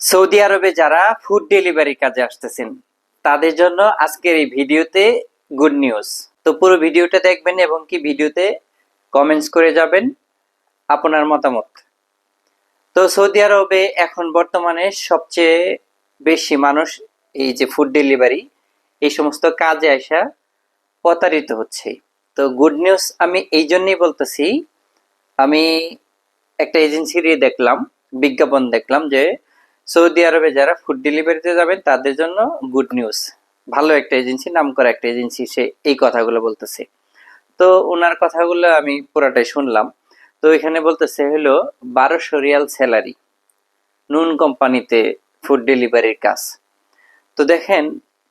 Saudi আরবে যারা food delivery কাজে আসতেছেন, তাদের জন্য আজকের এই ভিডিওতে গুড নিউজ তো পুরো ভিডিওটা দেখবেন এবং কি ভিডিওতে কমেন্টস করে যাবেন আপনার মতামত। তো সৌদি আরবে এখন বর্তমানে সবচেয়ে বেশি মানুষ এই যে ফুড ডেলিভারি এই সমস্ত কাজে আসা প্রতারিত হচ্ছে। তো গুড নিউজ আমি এই জন্যই বলতেছি, আমি একটা এজেন্সির দেখলাম, বিজ্ঞাপন দেখলাম যে সৌদি আরবে যারা ফুড ডেলিভারিতে যাবেন, তাদের জন্য গুড নিউজ ভালো একটা এজেন্সি নাম করা একটা এজেন্সি সে এই কথাগুলো বলতেছে। তো ওনার কথাগুলো আমি পুরাটাই শুনলাম। তো এখানে বলতেছে হলো, বারোশো রিয়াল স্যালারি নুন কোম্পানিতে ফুড ডেলিভারির কাজ। তো দেখেন,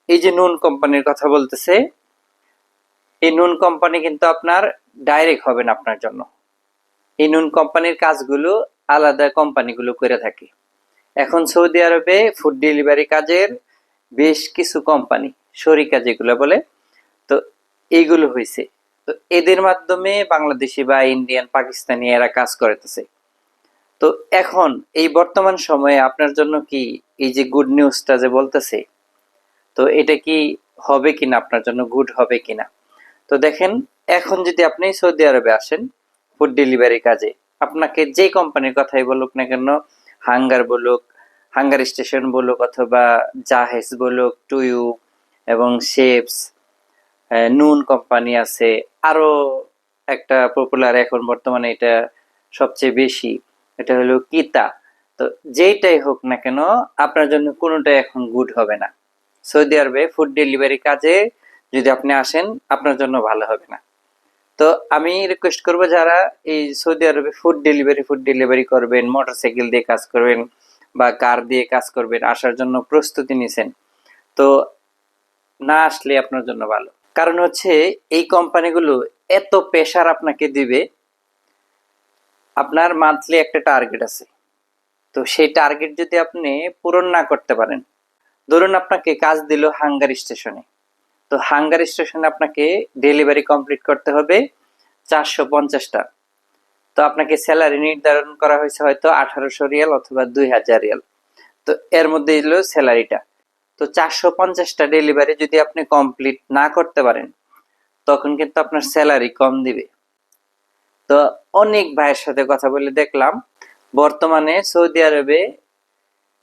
এই যে নুন কোম্পানির কথা বলতেছে, এই নুন কোম্পানি কিন্তু আপনার ডাইরেক্ট হবে না আপনার জন্য। এই নুন কোম্পানির কাজগুলো আলাদা কোম্পানিগুলো করে থাকে। এখন সৌদি আরবে ফুড ডেলিভারি কাজের বেশ কিছু কোম্পানি শরিকা যেগুলো বলে, তো এইগুলো হয়েছে তো এদের মাধ্যমে বাংলাদেশি বা ইন্ডিয়ান পাকিস্তানি এরা কাজ করতেছে। তো এখন, এই বর্তমান সময়ে আপনার জন্য কি এই যে গুড নিউজটা যে বলতেছে, তো এটা কি হবে কিনা, আপনার জন্য গুড হবে কিনা? তো দেখেন, এখন যদি আপনি সৌদি আরবে আসেন ফুড ডেলিভারি কাজে, আপনাকে যে কোম্পানির কথাই বলুক না কেন, হাঙ্গার বলুক হাঙ্গার স্টেশন বলুক অথবা জাহেজ বলুক, টুয়ু এবং শেপস নুন কোম্পানি আছে। আরও একটা পপুলার এখন বর্তমানে এটা সবচেয়ে বেশি, এটা হলো কিতা। তো যেইটাই হোক না কেন, আপনার জন্য কোনোটাই এখন গুড হবে না। সৌদি আরবে ফুড ডেলিভারি কাজে যদি আপনি আসেন, আপনার জন্য ভালো হবে না। তো আমি রিকোয়েস্ট করব যারা এই সৌদি আরবে ফুড ডেলিভারি ফুড ডেলিভারি করবেন মোটরসাইকেল দিয়ে কাজ করবেন বা কার দিয়ে কাজ করবেন, আসার জন্য প্রস্তুতি নিছেন। তো না আসলে আপনার জন্য ভালো। কারণ হচ্ছে এই কোম্পানিগুলো এত প্রেশার আপনাকে দিবে, আপনার মান্থলি একটা টার্গেট আছে। তো সেই টার্গেট যদি আপনি পূরণ না করতে পারেন, ধরুন আপনাকে কাজ দিল হাঙ্গার স্টেশনে। তো হাঙ্গার স্টেশনে আপনাকে ডেলিভারি কমপ্লিট করতে হবে চারশো পঞ্চাশটা। তো আপনাকে স্যালারি নির্ধারণ করা হয়েছে হয়তো আঠারোশো রিয়াল অথবা দুই হাজার রিয়াল। তো এর মধ্যে এলো স্যালারিটা তো চারশো পঞ্চাশটা ডেলিভারি যদি আপনি কমপ্লিট না করতে পারেন, তখন কিন্তু আপনার স্যালারি কম দিবে। তো অনেক ভাইয়ের সাথে কথা বলে দেখলাম, বর্তমানে সৌদি আরবে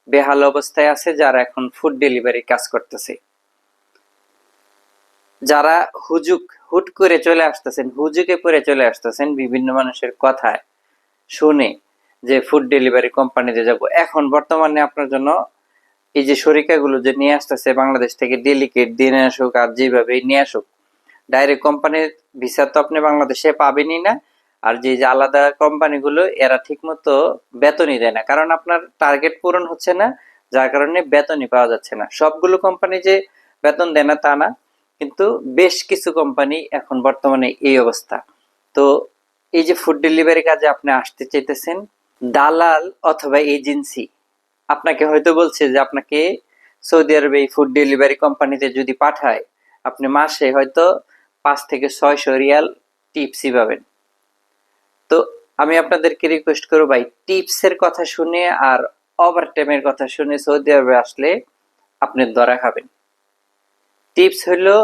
বেহাল অবস্থায় আছে, যারা এখন ফুড ডেলিভারি কাজ করতেছে। যারা হুজুক হুট করে চলে আসতেছেন, হুজুকে পরে চলে আসতেছেন বিভিন্ন মানুষের কথায় শুনে যে ফুড ডেলিভারি কোম্পানিতে যাব। এখন বর্তমানে আপনার জন্য এই যে শরিকাগুলো যে নিয়ে আসতেছে বাংলাদেশ থেকে ডেলিকেট দিনে আসুক আর যেভাবে নিয়ে আসুক ডাইরেক্ট কোম্পানির ভিসা তো আপনি বাংলাদেশে পাবেনই না। আর যে যে আলাদা কোম্পানিগুলো এরা ঠিকমতো বেতনই দেয় না। কারণ আপনার টার্গেট পূরণ হচ্ছে না, যার কারণে বেতনই পাওয়া যাচ্ছে না। সবগুলো কোম্পানি যে বেতন দেয় না, তা না। কিন্তু বেশ কিছু কোম্পানি এখন বর্তমানে এই অবস্থা। তো এই যে ফুড ডেলিভারি কাজে আপনি আসতে চাইতেছেন, দালাল অথবা এজেন্সি আপনাকে হয়তো বলছে যে আপনাকে সৌদি আরবে এই ফুড ডেলিভারি কোম্পানিতে যদি পাঠায়, আপনি মাসে হয়তো পাঁচ থেকে ছয়শো রিয়াল টিপসই পাবেন। তো আমি আপনাদেরকে রিকোয়েস্ট করব ভাই টিপসের কথা শুনে আর ওভার টাইমের কথা শুনে সৌদি আরবে আসলে আপনি ধরা খাবেন। টিপস হলো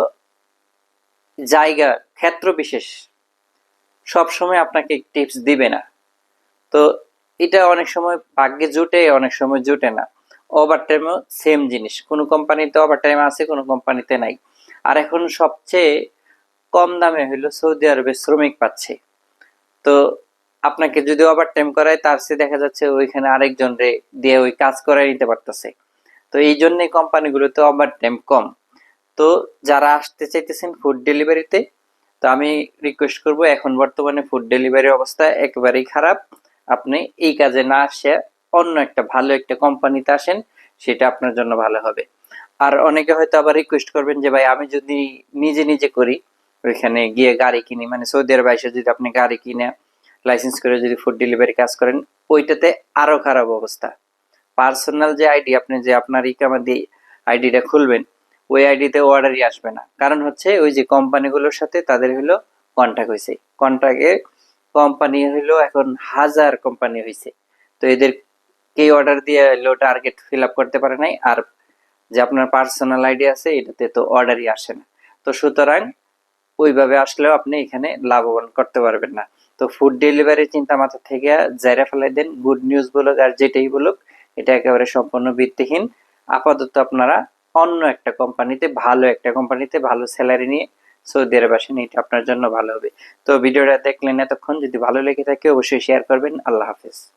জায়গা, ক্ষেত্র বিশেষ। সবসময় আপনাকে টিপস দিবে না। তো এটা অনেক সময় ভাগ্যে জুটে, অনেক সময় জুটে না। ওভার টাইমও সেম জিনিস। কোনো কোম্পানিতে ওভার টাইম আছে, কোনো কোম্পানিতে নাই। আর এখন সবচেয়ে কম দামে হইল সৌদি আরবে শ্রমিক পাচ্ছে। তো আপনাকে যদি ওভার টাইম করায়, তার চেয়ে দেখা যাচ্ছে ওইখানে আরেকজন রে দিয়ে ওই কাজ করাই নিতে পারতেছে। তো এই জন্যই কোম্পানিগুলোতে ওভার টাইম কম। তো যারা আসতে চাইতেছেন ফুড ডেলিভারিতে তো আমি রিকোয়েস্ট করব, এখন বর্তমানে ফুড ডেলিভারি অবস্থা একেবারেই খারাপ। আপনি এই কাজে না আসে অন্য একটা ভালো একটা কোম্পানিতে আসেন, সেটা আপনার জন্য ভালো হবে। আর অনেকে হয়তো আবার রিকোয়েস্ট করবেন যে, ভাই, আমি যদি নিজে নিজে করি, ওইখানে গিয়ে গাড়ি কিনি। মানে সৌদি আরবে এসে যদি আপনি গাড়ি কিনে লাইসেন্স করে যদি ফুড ডেলিভারি কাজ করেন, ওইটাতে আরও খারাপ অবস্থা। পার্সোনাল যে আইডি আপনি যে আপনার ইকামা দিয়ে আইডিটা খুলবেন ওই আইডিতে অর্ডারই আসবে না। কারণ হচ্ছে ওই যে কোম্পানিগুলোর সাথে তাদের হলো কন্ট্যাক্ট হয়েছে কন্ট্যাক্টে কোম্পানি হলো এখন হাজার কোম্পানি হয়েছে তো এদের কে অর্ডার দিয়ে হলো টার্গেট ফিল আপ করতে পারে নাই। আর যে আপনার পার্সোনাল আইডি আছে, এটাতে তো অর্ডারই আসে না। তো সুতরাং ওইভাবে আসলেও আপনি এখানে লাভবান করতে পারবেন না। তো ফুড ডেলিভারি চিন্তা মাথা থেকে জায়রা ফেলাই দেন। গুড নিউজ বলুক আর যেটাই বলুক, এটা একেবারে সম্পূর্ণ ভিত্তিহীন। আপাতত আপনারা অন্য একটা কোম্পানিতে, ভালো একটা কোম্পানিতে, ভালো স্যালারি নিয়ে সৌদি আরব আসেন, এটা আপনার জন্য ভালো হবে। তো ভিডিওটা দেখলেন এতক্ষণ, যদি ভালো লেগে থাকে অবশ্যই শেয়ার করবেন। আল্লাহ হাফেজ।